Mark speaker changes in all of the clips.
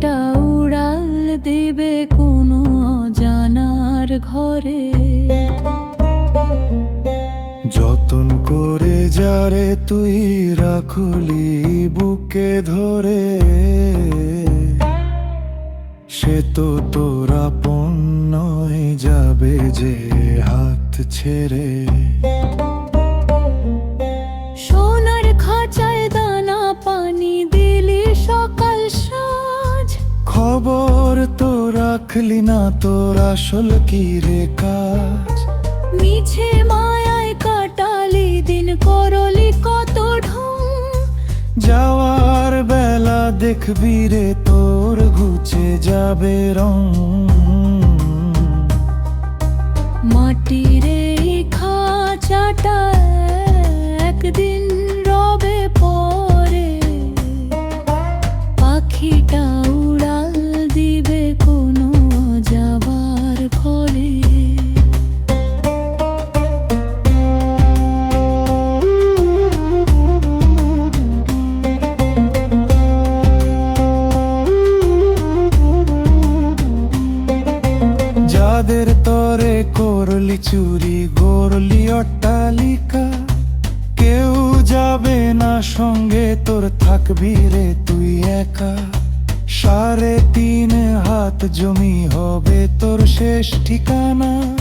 Speaker 1: এটা উড়াল দেবে কোনো জানার ঘরে।
Speaker 2: যতন করে যারে তুই রাখলি বুকে ধরে, সে তো তোর আপন নয় যাবে যে হাত ছেড়ে। খবর তো রাখলি না তোর আসল কি রে কাজ?
Speaker 1: মিছে মায়ায় কাটালি দিন করলি কত ঢং।
Speaker 2: যাওয়ার বেলা দেখবি রে তোর ঘুচে যাবে রং। করলি চুরি গড়লি অট্টালিকা। কেউ যাবে না সঙ্গে, তোর থাকবি রে তুই একা। সাড়ে তিন হাত জমি হবে তোর শেষ ঠিকানা।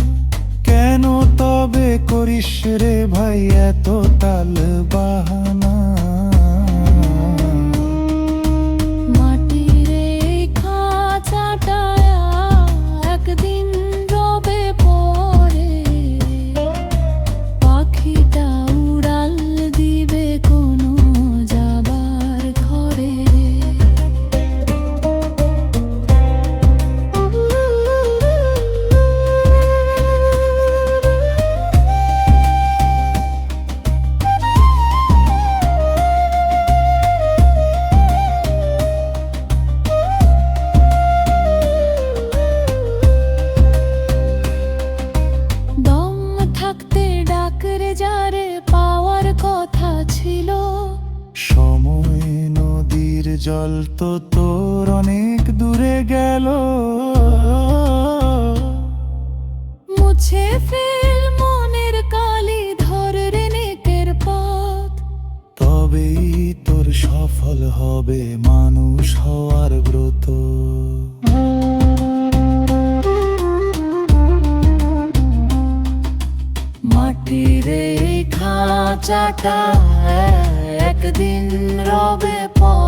Speaker 2: কেন তবে জল তো তোর অনেক দূরে গেল।
Speaker 1: মুছে ফেল মনের কালি ধর রে নেকের পথ।
Speaker 2: তবেই তোর সফল হবে মানুষ হওয়ার ব্রত।
Speaker 1: মাটির এই খাঁচাটা একদিন রবে পথ।